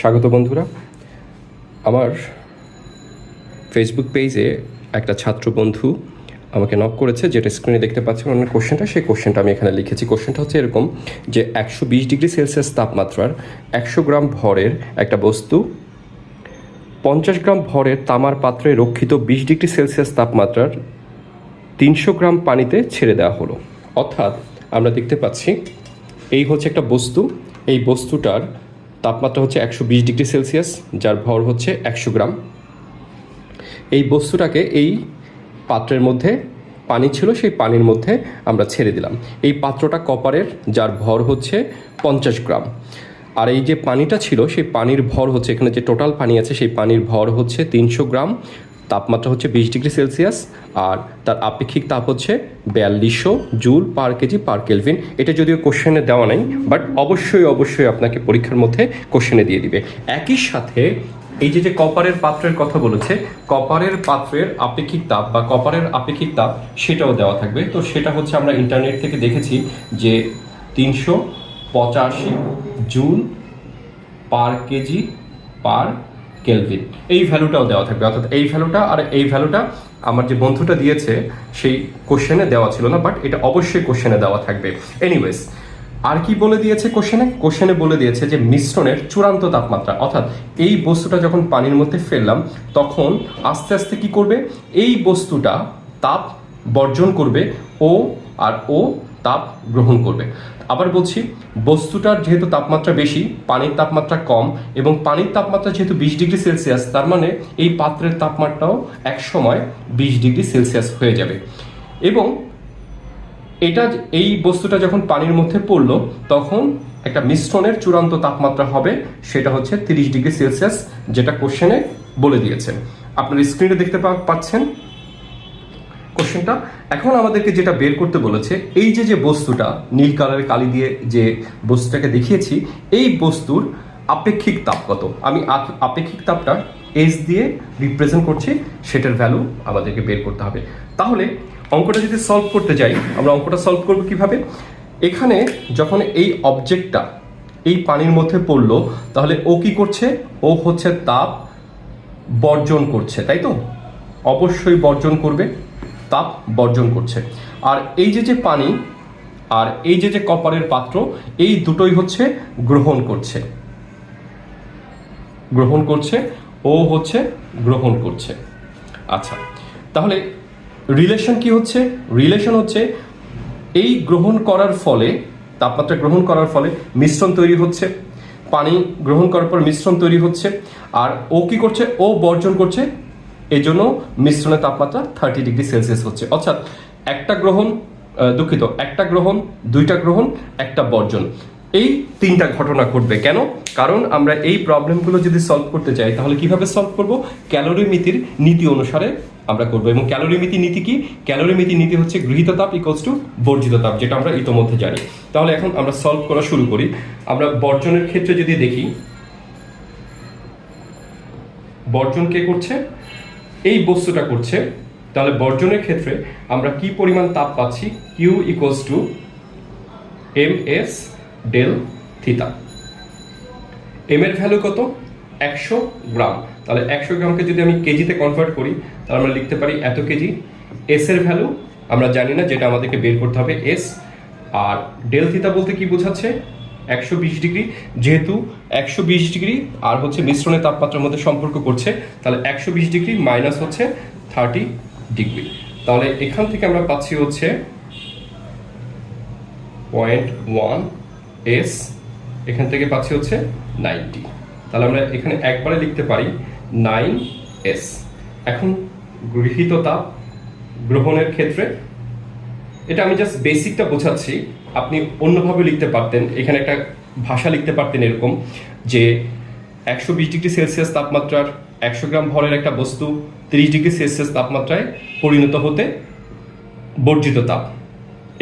স্বাগত বন্ধুরা। আমার ফেসবুক পেজে একটা ছাত্র বন্ধু আমাকে নক করেছে, যেটা স্ক্রিনে দেখতে পাচ্ছেন ওনার কোশ্চেনটা সেই কোশ্চেনটা আমি এখানে লিখেছি। কোশ্চেনটা হচ্ছে এরকম যে, একশো বিশ ডিগ্রি সেলসিয়াস তাপমাত্রার একশো গ্রাম ভরের একটা বস্তু, পঞ্চাশ গ্রাম ভরের তামার পাত্রে রক্ষিত বিশ ডিগ্রি সেলসিয়াস তাপমাত্রার তিনশো গ্রাম পানিতে ছেড়ে দেওয়া হলো। অর্থাৎ আমরা দেখতে পাচ্ছি, এই হচ্ছে একটা বস্তু। এই বস্তুটার তাপমাত্রা হচ্ছে একশো বিশ ডিগ্রি সেলসিয়াস, যার ভর হচ্ছে একশো গ্রাম। এই বস্তুটাকে এই পাত্রের মধ্যে, পানি ছিল, সেই পানির মধ্যে আমরা ছেড়ে দিলাম। এই পাত্রটা কপারের, যার ভর হচ্ছে পঞ্চাশ গ্রাম। আর এই যে পানিটা ছিল, সেই পানির ভর হচ্ছে, এখানে যে টোটাল পানি আছে, সেই পানির ভর হচ্ছে তিনশো গ্রাম। তাপমাত্রা হচ্ছে বিশ ডিগ্রি সেলসিয়াস, আর তার আপেক্ষিক তাপ হচ্ছে বিয়াল্লিশশো joule per kg per kelvin. এটা যদিও কোশ্চেনে দেওয়া নাই বাট অবশ্যই অবশ্যই আপনাকে পরীক্ষার মধ্যে কোশ্চেনে দিয়ে দিবে। একই সাথে এই যে যে কপারের পাত্রের কথা বলেছে, কপারের পাত্রের আপেক্ষিক তাপ বা কপারের আপেক্ষিক তাপ সেটাও দেওয়া থাকবে। তো সেটা হচ্ছে আমরা ইন্টারনেট থেকে দেখেছি যে তিনশো পঁচাশি joule per kg per kelvin. এই ভ্যালুটাও দেওয়া থাকবে, অর্থাৎ এই ভ্যালুটা আর এই ভ্যালুটা আমার যে বন্ধুটা দিয়েছে, সেই কোশ্চেনে দেওয়া ছিল না বাট এটা অবশ্যই কোশ্চেনে দেওয়া থাকবে। এনিওয়েজ আর কি বলে দিয়েছে কোশ্চেনে কোশ্চেনে বলে দিয়েছে যে মিশ্রণের চূড়ান্ত তাপমাত্রা, অর্থাৎ এই বস্তুটা যখন পানির মধ্যে ফেললাম, তখন আস্তে আস্তে কি করবে? এই বস্তুটা তাপ বর্জন করবে, ও আর ও তাপ গ্রহণ করবে। আবার বলছি, বস্তুটার যেহেতু তাপমাত্রা বেশি, পানির তাপমাত্রা কম এবং পানির তাপমাত্রা যেহেতু বিশ ডিগ্রি সেলসিয়াস, তার মানে এই পাত্রের তাপমাত্রাও এক সময় বিশ ডিগ্রি সেলসিয়াস হয়ে যাবে। এবং এটা এই বস্তুটা যখন পানির মধ্যে পড়ল, তখন একটা মিশ্রণের চূড়ান্ত তাপমাত্রা হবে, সেটা হচ্ছে তিরিশ ডিগ্রি সেলসিয়াস, যেটা কোশ্চেনে বলে দিয়েছেন। আপনার স্ক্রিনে দেখতে পাচ্ছেন? কোশ্চেনটা এখন আমাদেরকে যেটা বের করতে বলেছে, এই যে যে বস্তুটা, নীল কালারের কালি দিয়ে যে বস্তুটাকে দেখিয়েছি, এই বস্তুর আপেক্ষিক তাপ কত? আমি আপেক্ষিক তাপটা এস দিয়ে রিপ্রেজেন্ট করছি, সেটার ভ্যালু আমাদেরকে বের করতে হবে। তাহলে অঙ্কটা যদি সলভ করতে যাই, আমরা অঙ্কটা সলভ করব কীভাবে? এখানে যখন এই অবজেক্টটা এই পানির মধ্যে পড়ল, তাহলে ও কি করছে? ও হচ্ছে তাপ বর্জন করছে, তাই তো? অবশ্যই বর্জন করবে। তাপ বর্জন করছে। আর এই যে যে পানি, আর এই যে যে কপারের পাত্র, এই দুটোই হচ্ছে গ্রহণ করছে। গ্রহণ করছে, ও হচ্ছে গ্রহণ করছে। আচ্ছা তাহলে রিলেশন কি হচ্ছে? রিলেশন হচ্ছে এই গ্রহণ করার ফলে, তাপমাত্রা গ্রহণ করার ফলে মিশ্রণ তৈরি হচ্ছে, পানি গ্রহণ করার পর মিশ্রণ তৈরি হচ্ছে, আর ও কি করছে? ও বর্জন করছে এই জন্য মিশ্রণের তাপমাত্রা থার্টি ডিগ্রি সেলসিয়াস হচ্ছে। অর্থাৎ একটা গ্রহণ দুঃখিত, একটা গ্রহণ, দুইটা গ্রহণ, একটা বর্জন। এই তিনটা ঘটনা ঘটবে কেন? কারণ আমরা এই প্রবলেমগুলো যদি সলভ করতে চাই, তাহলে কীভাবে সলভ করব? ক্যালোরিমিতির নীতি অনুসারে আমরা করব। এবং ক্যালোরিমিতি নীতি কি? ক্যালোরিমিতি নীতি হচ্ছে গৃহীত তাপ ইকোয়ালস টু বর্জিত তাপ, যেটা আমরা ইতোমধ্যে জানি। তাহলে এখন আমরা সলভ করা শুরু করি। আমরা বর্জনের ক্ষেত্রে যদি দেখি, বর্জন কে করছে? এই বস্তুটা করছে, তাহলে বর্জনের ক্ষেত্রে আমরা কি পরিমাণ তাপ পাচ্ছি? Q equals to M S del theta M এর ভ্যালু কত? একশো গ্রাম। তাহলে একশো গ্রামকে যদি আমি কেজিতে কনভার্ট করি, তাহলে আমরা লিখতে পারি এত কেজি। এস এর ভ্যালু আমরা জানি না যেটা আমাদেরকে বের করতে হবে এস আর ডেল থিতা বলতে কি বোঝাচ্ছে? একশো বিশ ডিগ্রি, যেহেতু একশো বিশ ডিগ্রি আর হচ্ছে মিশ্রণের তাপমাত্রার মধ্যে সম্পর্ক করছে, তাহলে একশো বিশ ডিগ্রি মাইনাস হচ্ছে থার্টি ডিগ্রি। তাহলে এখান থেকে আমরা পাচ্ছি হচ্ছে পয়েন্ট ওয়ান এস, এখান থেকে পাচ্ছি হচ্ছে নাইনটি। তাহলে আমরা এখানে একবারে লিখতে পারি নাইন এস। এখন গৃহীত তাপ গ্রহণের ক্ষেত্রে, এটা আমি জাস্ট বেসিকটা বোঝাচ্ছি। আপনি অন্যভাবে লিখতে পারতেন, এখানে একটা ভাষা লিখতে পারতেন এরকম, যে একশো বিশ ডিগ্রি সেলসিয়াস তাপমাত্রার একশো গ্রাম ভরের একটা বস্তু তিরিশ ডিগ্রি সেলসিয়াস তাপমাত্রায় পরিণত হতে বর্জিত তাপ।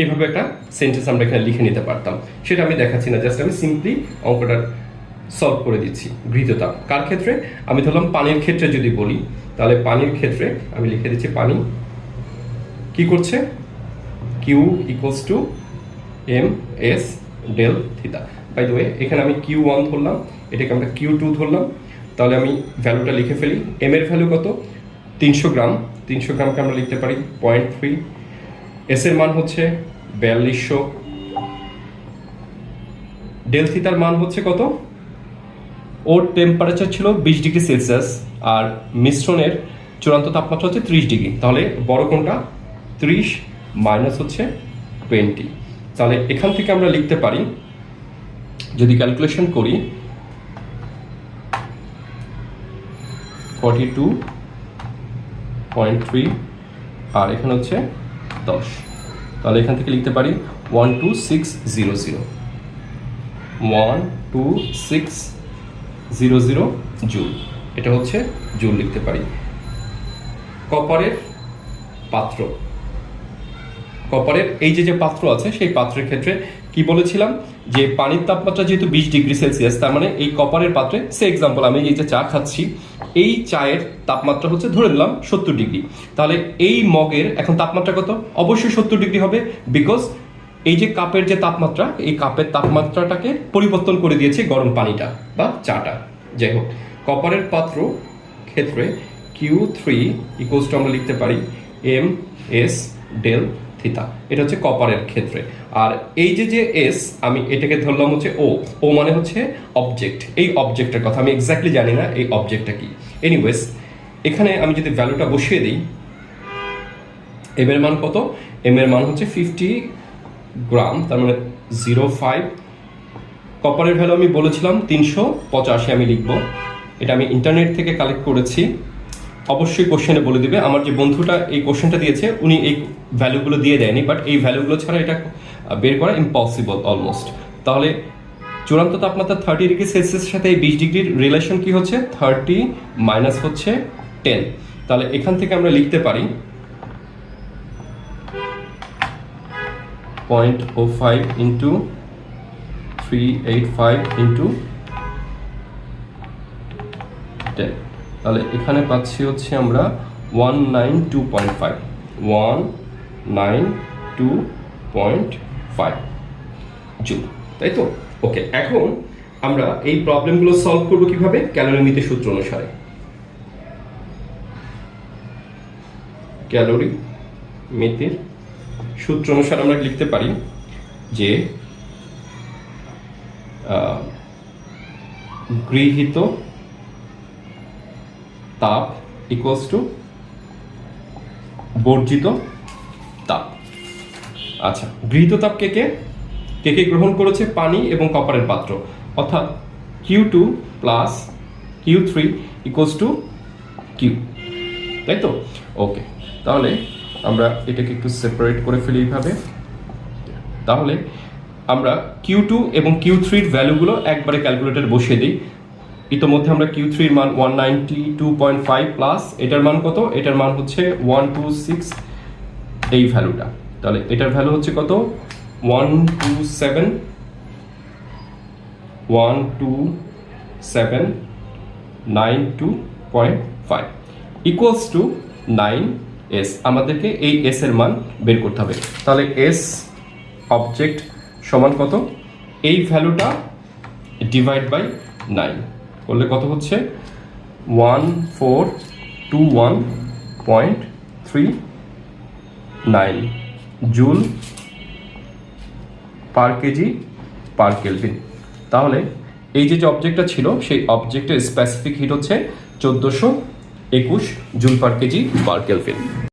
এইভাবে একটা সেন্টেন্স আমরা এখানে লিখে নিতে পারতাম। সেটা আমি দেখাচ্ছি না জাস্ট আমি সিম্পলি অঙ্কটা সলভ করে দিচ্ছি, গৃহীত তাপ। কার ক্ষেত্রে? আমি ধরলাম পানির ক্ষেত্রে যদি বলি, তাহলে পানির ক্ষেত্রে আমি লিখে দিচ্ছি পানি কি করছে? Q equals to M S del theta by the এখানে আমি কিউ ওয়ান ধরলাম, এটাকে আমরা কিউ টু ধরলাম। তাহলে আমি ভ্যালুটা লিখে ফেলি। এম এর ভ্যালু কত? তিনশো গ্রাম। তিনশো গ্রামকে আমরা লিখতে পারি পয়েন্ট থ্রি এস এর মান হচ্ছে বিয়াল্লিশশো। ডেল থিতার মান হচ্ছে কত? ওর টেম্পারেচার ছিল বিশ ডিগ্রি সেলসিয়াস, আর মিশ্রণের চূড়ান্ত তাপমাত্রা হচ্ছে ত্রিশ ডিগ্রি। তাহলে বড় কোনটা? ত্রিশ মাইনাস হচ্ছে টোয়েন্টি তাহলে এখান থেকে আমরা লিখতে পারি, যদি ক্যালকুলেশন করি ফর্টি টু পয়েন্ট থ্রি আর এখানে হচ্ছে দশ। তাহলে এখান থেকে লিখতে পারি one two six zero zero one two six zero zero joule. এটা হচ্ছে জুল লিখতে পারি। কপারের পাত্র। কপারের এই যে যে পাত্র আছে, সেই পাত্রের ক্ষেত্রে কি বলেছিলাম? যে পানির তাপমাত্রা যেহেতু বিশ ডিগ্রি সেলসিয়াস, তার মানে এই কপারের পাত্রে, সে এক্সাম্পল আমি এই যে চা খাচ্ছি, এই চায়ের তাপমাত্রা হচ্ছে ধরে নিলাম সত্তর ডিগ্রি। তাহলে এই মগের এখন তাপমাত্রা কত? অবশ্যই সত্তর ডিগ্রি হবে বিকজ এই যে কাপের যে তাপমাত্রা, এই কাপের তাপমাত্রাটাকে পরিবর্তন করে দিয়েছে গরম পানিটা বা চাটা। যাই হোক, কপারের পাত্র ক্ষেত্রে কিউ থ্রি ইকুয়ালস টু আমরা লিখতে পারি এম এস ডেল থিতা। এটা হচ্ছে কপারের ক্ষেত্রে। আর এই যে যে এস আমি এটাকে ধরলাম হচ্ছে ও ও মানে হচ্ছে অবজেক্ট এই অবজেক্টের কথা আমি এক্স্যাক্টলি জানি না এই অবজেক্টটা কি। এনিওয়েজ এখানে আমি যদি ভ্যালুটা বসিয়ে দিই এম এর মান কত? এম এর মান হচ্ছে ফিফটি গ্রাম তার মানে জিরো ফাইভ কপারের ভ্যালু আমি বলেছিলাম তিনশো পঁচাশি, আমি লিখব। এটা আমি ইন্টারনেট থেকে কালেক্ট করেছি। অবশ্যই কোশ্চেনে বলে দিবে। আমার যে বন্ধুটা এই কোশ্চেনটা দিয়েছে, উনি এই ভ্যালুগুলো দিয়ে দেয়নি বাট এই ভ্যালুগুলো ছাড়া এটা বের করা ইম্পসিবল অলমোস্ট তাহলে চূড়ান্ত তাপমাত্রা থার্টি ডিগ্রি সেলসিয়াসের সাথে এই বিশ ডিগ্রির রিলেশন কি হচ্ছে? থার্টি মাইনাস হচ্ছে টেন তাহলে এখান থেকে আমরা লিখতে পারি point O five into three eight five into ten তাহলে এখানে পাচ্ছি হচ্ছে আমরা one nine two point five one nine two point five joule তাই তো? ওকে এখন আমরা এই প্রবলেমগুলো সলভ করব কীভাবে? ক্যালোরিমিতে সূত্র অনুসারে। ক্যালোরি মিতির সূত্র অনুসারে আমরা লিখতে পারি যে গৃহীত তাপ ইকুয়ালস টু বর্জিত তাপ। আচ্ছা গৃহীত তাপ কে কে? কে কে গ্রহণ করেছে? পানি এবং কপারের পাত্র। অর্থাৎ Q two plus Q three equals to Q তাই তো? ওকে তাহলে আমরা এটাকে একটু সেপারেট করে ফেলি এইভাবে। তাহলে আমরা কিউ টু এবং কিউ থ্রির ভ্যালুগুলো একবারে ক্যালকুলেটর বসিয়ে দিই। ইতোমধ্যে আমরা কিউ থ্রির মান one ninety two point five plus এটার মান কত? এটার মান হচ্ছে ওয়ান টু সিক্স এই ভ্যালুটা তাহলে এটার ভ্যালু হচ্ছে কত? One two seven one two seven nine two point five equals to nine S আমাদেরকে এই এস এর মান বের করতে হবে। তাহলে এস অবজেক্ট সমান কত? এই ভ্যালুটা ডিভাইড বাই নাইন করলে কত হচ্ছে? One four two one point three nine joule per kg per kelvin. তাহলে এই যে যে অবজেক্টটা ছিল, সেই অবজেক্টের স্পেসিফিক হিট হচ্ছে চোদ্দোশো একুশ joule per kg per kelvin.